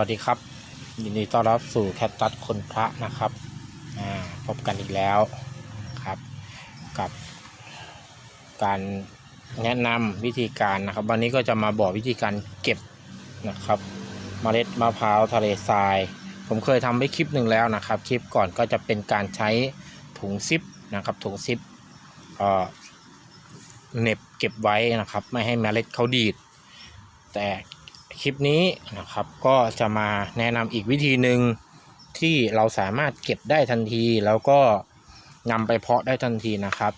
สวัสดีครับ ยินดีต้อนรับสู่แคทตัสคนพระนะครับพบกันอีกแล้วครับ กับการแนะนำวิธีการนะครับ วันนี้ก็จะมาบอกวิธีการเก็บนะครับเมล็ดมะพร้าวทะเลทราย ผมเคยทำไปคลิปหนึ่งแล้วนะครับ คลิปก่อนก็จะเป็นการใช้ถุงซิปนะครับถุงซิปเน็บเก็บไว้นะครับ ไม่ให้เมล็ดเขาดีด แต่ คลิปนี้นะครับก็จะมาแนะนำอีกวิธีหนึ่งที่เราสามารถเก็บได้ทันที แล้วก็นำไปเพาะได้ทันทีนะครับ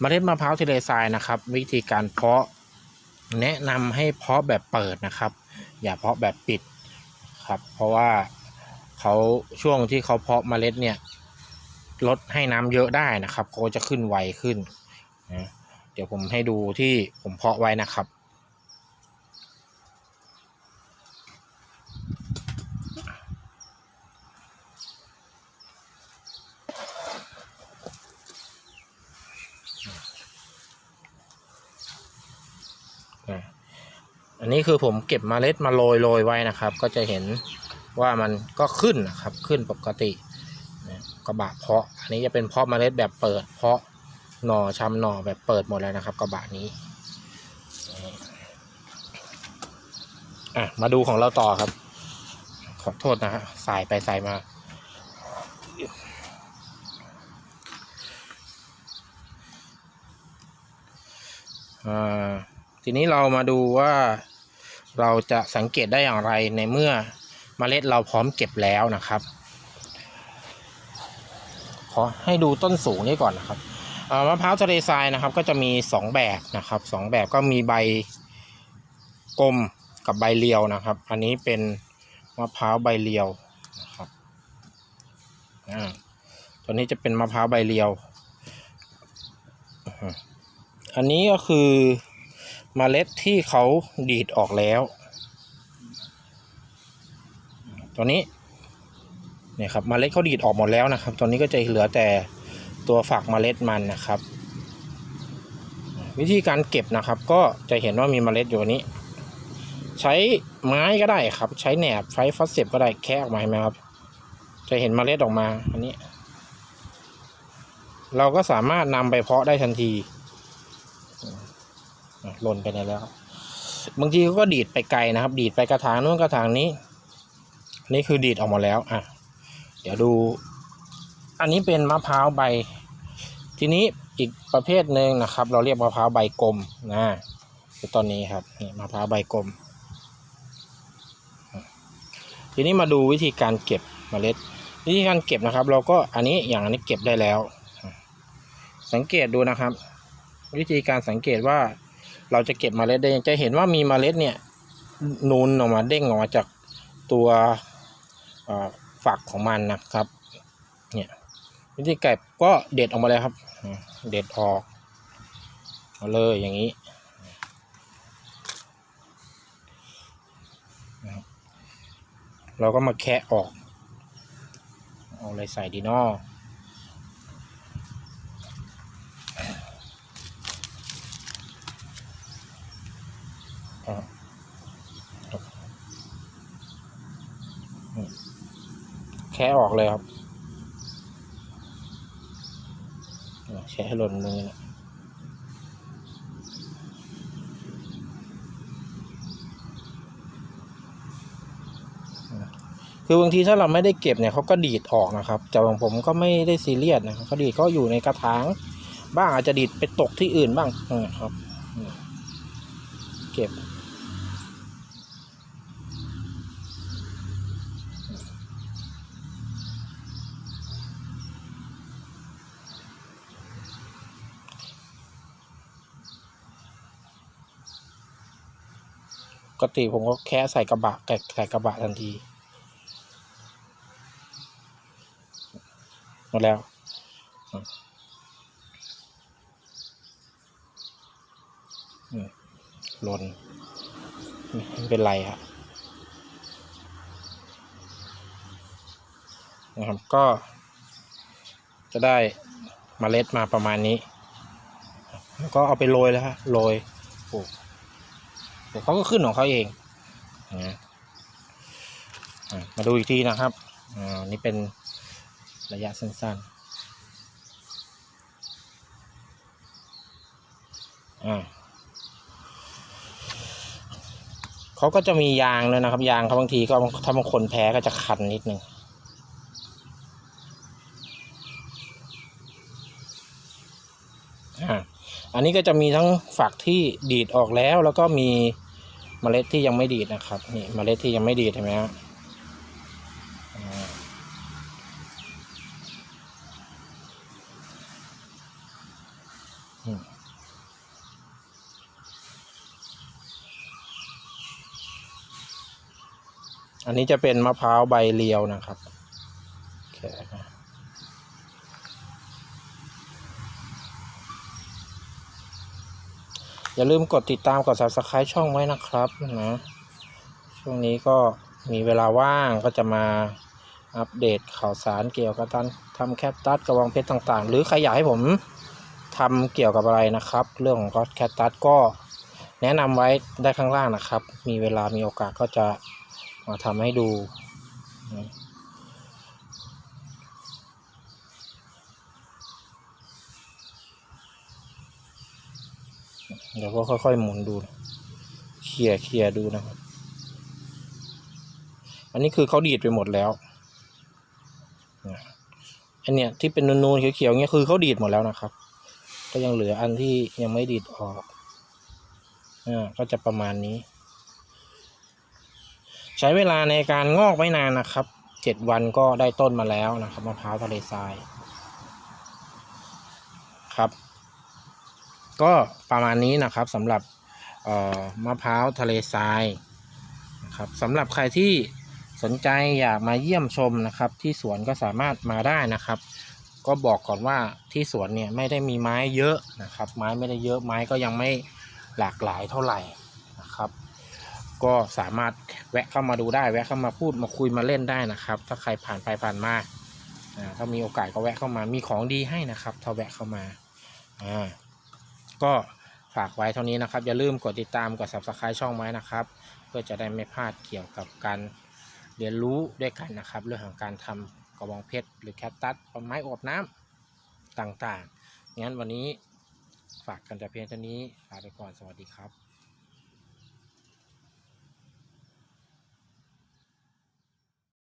เมล็ดมะพร้าวทะเลทรายนะครับ วิธีการเพาะแนะนำให้เพาะแบบเปิดนะครับ อย่าเพาะแบบปิดครับเพราะว่าเขาช่วงที่เขาเพาะเมล็ดเนี่ยลดให้น้ำเยอะได้นะครับเขาจะขึ้นไวขึ้นนะเดี๋ยวผมให้ดูที่ผมเพาะไว้นะครับ อันนี้คือผมเก็บเมล็ดมาโรยโรยไว้นะครับ ก็จะเห็นว่ามันก็ขึ้นนะครับขึ้นปกติกระบะเพาะ อันนี้จะเป็นเพาะเมล็ดแบบเปิด เพาะหน่อชำหน่อแบบเปิดหมดแล้วนะครับ กระบะนี้อะมาดูของเราต่อครับ ขอโทษนะฮะสายไปสายมา อ่า ทีนี้เรามาดูว่าเราจะสังเกตได้อย่างไรในเมื่อเมล็ดเราพร้อมเก็บแล้วนะครับ ขอให้ดูต้นสูงนี้ก่อนนะครับมะพร้าวทะเลทรายนะครับ ก็จะมีสองแบบนะครับสองแบบก็มีใบกลมกับใบเรียวนะครับ อันนี้เป็นมะพร้าวใบเรียวนะครับอ่าตัวนี้จะเป็นมะพร้าวใบเรียว อันนี้ก็คือ เมล็ดที่เขาดีดออกแล้ว ตัวนี้เนี่ยครับเมล็ดเขาดีดออกหมดแล้วนะครับตัวนี้ก็จะเหลือแต่ตัวฝักเมล็ดมันนะครับ วิธีการเก็บนะครับ ก็จะเห็นว่ามีเมล็ดอยู่นี้ ใช้ไม้ก็ได้ครับ ใช้แหนบไฟฟอสเซปก็ได้แคะออกมาเห็นไหมครับ จะเห็นเมล็ดออกมาอันนี้ เราก็สามารถนำไปเพาะได้ทันที หล่นไปไหนแล้วครับบางทีเขาก็ดีดไปไกลนะครับ ดีดไปกระถางนู้นกระถางนี้นนี้คือดีดออกมาแล้วอะเดี๋ยวดู อันนี้เป็นมะพร้าวใบ ทีนี้อีกประเภทหนึ่งนะครับ เราเรียกมะพร้าวใบกลมนะคือตอนนี้ครับนี่มะพร้าวใบกลม ทีนี้มาดูวิธีการเก็บเมล็ด วิธีการเก็บนะครับ เราก็อันนี้อย่างอันนี้เก็บได้แล้ว สังเกตดูนะครับ วิธีการสังเกตว่า เราจะเก็บมเมล็ดได้จะเห็นว่ามีมเมล็ดเนี่ยนูนออกมาเด้งออกมาจากตัวฝักของมันนะครับเนี่ยวิธีเก็บก็เด็ดออกมาเลยครับ เด็ดออกมาเลยอย่างนี้เราก็มาแคะออก เอาอะไรใส่ดีนอ ครับแค่ออกเลยครับแค่หล่นมือนะคือบางทีถ้าเราไม่ได้เก็บเนี่ยเขาก็ดีดออกนะครับแต่ของผมก็ไม่ได้ซีเรียสนะครับเขาดีดก็อยู่ในกระถาง บ้างอาจจะดีดไปตกที่อื่นบ้างนะครับ เก็บ กติผมก็แค่ใส่กระบะแกะใส่กระบะทันทีหมดแล้ว หล่นไม่เป็นไรครับนะครับก็ จะได้มเมล็ดมาประมาณนี้ แล้วก็เอาไปโรยแล้วฮะโรยปลูก เขาก็ขึ้นของเขาเองนะอะมาดูอีกทีนะครับอ่านี่เป็นระยะสั้นๆอ่าเขาก็จะมียางเลยนะครับ ยางเขาบางทีก็ถ้าบางคนแพ้ก็จะคันนิดนึงอ่าอันนี้ก็จะมีทั้งฝักที่ดีดออกแล้วแล้วก็มี เมล็ดที่ยังไม่ดีดนะครับนี่เมล็ดที่ยังไม่ดีดเห็นไหมฮะอันนี้จะเป็นมะพร้าวใบเรียวนะครับโอเคนะ อย่าลืมกดติดตามกด subscribe ช่องไว้นะครับนะช่วงนี้ก็มีเวลาว่างก็จะมาอัปเดตข่าวสารเกี่ยวกับการทำแคปตัสกระบองเพชรต่างๆ หรือใครอยากให้ผมทำเกี่ยวกับอะไรนะครับ เรื่องของแคปตัสก็แนะนำไว้ได้ข้างล่างนะครับ มีเวลามีโอกาสก็จะมาทำให้ดู เดี๋ยวก็ค่อยๆหมุนดูเคลียร์เคลียร์ดูนะครับ อันนี้คือเขาดีดไปหมดแล้วอันเนี้ยที่เป็นนูนๆเขียวๆเงี้ยคือเขาดีดหมดแล้วนะครับ ก็ยังเหลืออันที่ยังไม่ดีดออกอ่าก็จะประมาณนี้ ใช้เวลาในการงอกไม่นานนะครับเจ็ดวันก็ได้ต้นมาแล้วนะครับมะพร้าวทะเลทรายครับ ก็ประมาณนี้นะครับสำหรับมะพร้าวทะเลทรายนะครับสำหรับใครที่สนใจอยากมาเยี่ยมชมนะครับ ที่สวนก็สามารถมาได้นะครับ ก็บอกก่อนว่าที่สวนเนี่ยไม่ได้มีไม้เยอะนะครับ ไม้ไม่ได้เยอะไม้ก็ยังไม่หลากหลายเท่าไหร่นะครับ ก็สามารถแวะเข้ามาดูได้แวะเข้ามาพูดมาคุยมาเล่นได้นะครับ ถ้าใครผ่านไปผ่านมาอ่าถ้ามีโอกาสก็แวะเข้ามามีของดีให้นะครับ ถ้าแวะเข้ามาอ่า ก็ฝากไว้เท่านี้นะครับ อย่าลืมกดติดตามกด subscribe ช่องไว้นะครับ เพื่อจะได้ไม่พลาดเกี่ยวกับการเรียนรู้ด้วยกันนะครับ เรื่องของการทำกระบองเพชรหรือแคตตัสไม้อบน้ำต่างๆงั้นวันนี้ฝากกันแต่เพียงเท่านี้ลาไปก่อนสวัสดีครับ